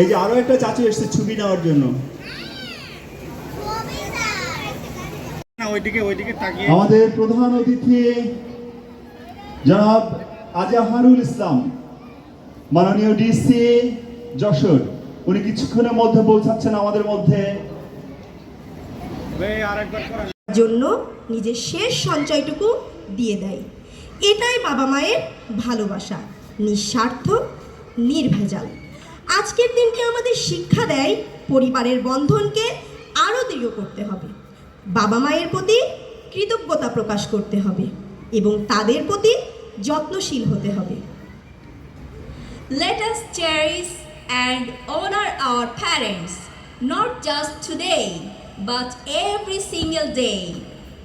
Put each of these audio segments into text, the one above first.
এই যে আরও একটা চাচু এসেছে ছবি নেওয়ার জন্য। না ওইদিকে ওইদিকে তাকিয়ে। আমাদের প্রধান অতিথি জনাব আজাহারুল ইসলাম মাননীয় ডিসি যশোর উনি কিছুক্ষণের মধ্যে পৌঁছাচ্ছেন আমাদের মধ্যে। জন্য নিজের শেষ সঞ্চয়টুকু দিয়ে দেয়। এটাই বাবা মায়ের ভালোবাসা নিঃস্বার্থ নির্ভেজাল। আজকের দিনটি আমাদের শিক্ষা দেয় পরিবারের বন্ধনকে আরও দৃঢ় করতে হবে। বাবা মায়ের প্রতি কৃতজ্ঞতা প্রকাশ করতে হবে এবং তাদের প্রতি যত্নশীল হতে হবে। Let's us and honour our parents not just today but every single day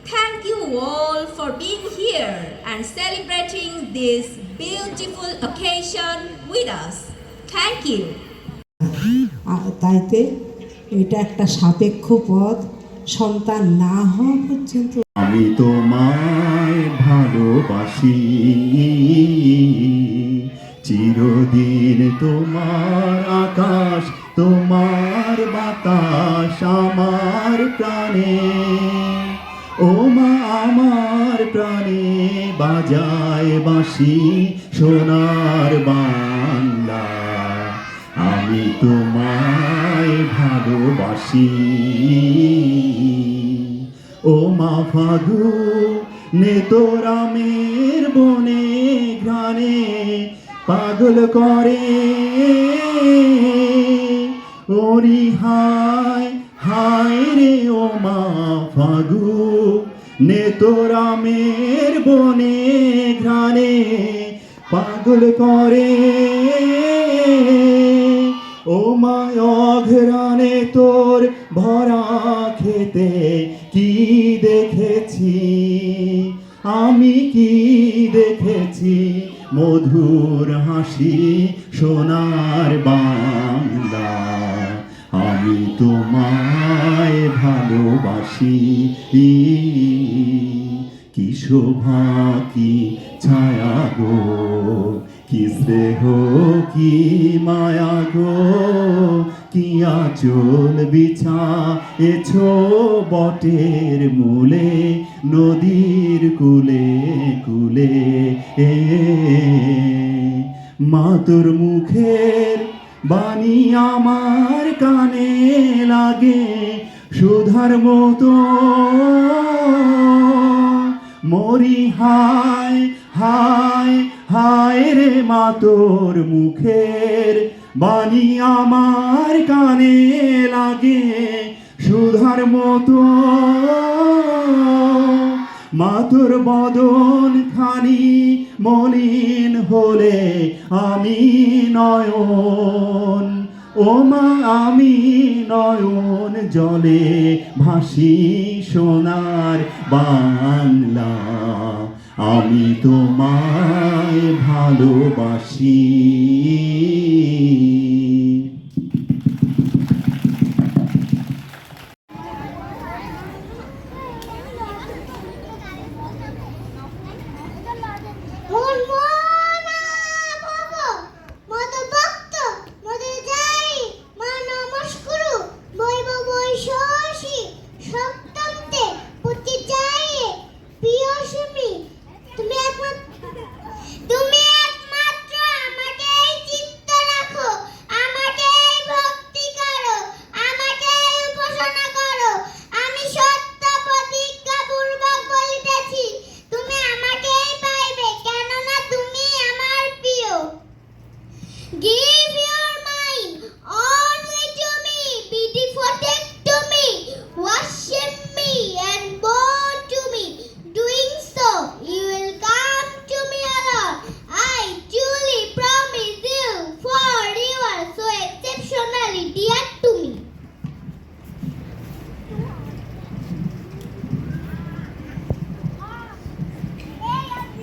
thank you all for being here and celebrating this beautiful occasion with us Thank you. আর তাইতে এটা একটা সাপেক্ষ পথ সন্তান না হওয়া পর্যন্ত আমি তোমায় ভালোবাসি। চিরদিন তোমার আকাশ তোমার বাতাস আমার প্রাণে। ও মা আমার প্রাণে বাজায় বাঁশি সোনার বাংলা আমি তোমায় ভালোবাসি। ও মা ফাগু নেতরামের বনে ঘ্রাণে, পাগল করে। ওরি হায় হায় রে ও মা ফাগু নেতরামের বনে ঘ্রাণে, পাগল করে। ও মায় অঘরানে তোর ভরা খেতে কি দেখেছি? আমি কি দেখেছি? মধুর হাসি সোনার বাংলা। আমি তোমায় ভালোবাসি। কি শোভা, কি ছায়া গো। কি স্নেহ, কি মায়া গো? কি আচল বিছা এছো বটের মূলে, নদীর কুলে কুলে? এ মাতুর মুখের বাণী আমার কানে লাগে, সুধার মতো। মরি হায় হায় হায় রে মা তোর মুখের বাণী আমার কানে লাগে। সুধার মতো মাতুর বদন খানি মলিন হলে আমি নয়ন। ও মা, আমি নয়ন জলে ভাসি সোনার বাংলা। আমি তোমায় ভালোবাসি।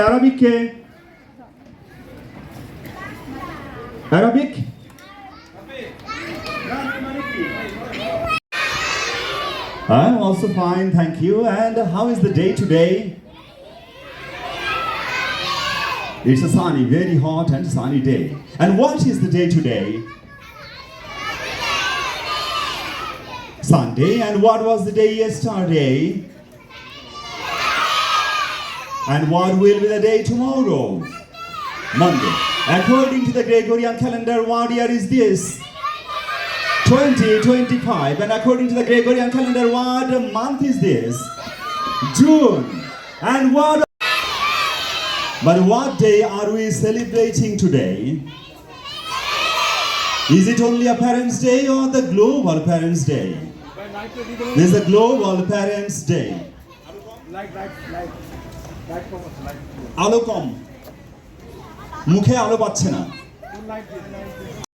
Arabic? Arabic? I'm also fine, thank you. And how is the day today? It's a sunny, very hot and sunny day. And what is the day today? Sunday. And what was the day yesterday? And what will be the day tomorrow? Monday. According to the Gregorian calendar, what year is this? 2025. And according to the Gregorian calendar, what month is this? June. And what? But what day are we celebrating today? Is it only a Parents' Day or the Global Parents' Day? There's a Global Parents' Day. Like, like, like. আলো কম। মুখে আলো পাচ্ছে না।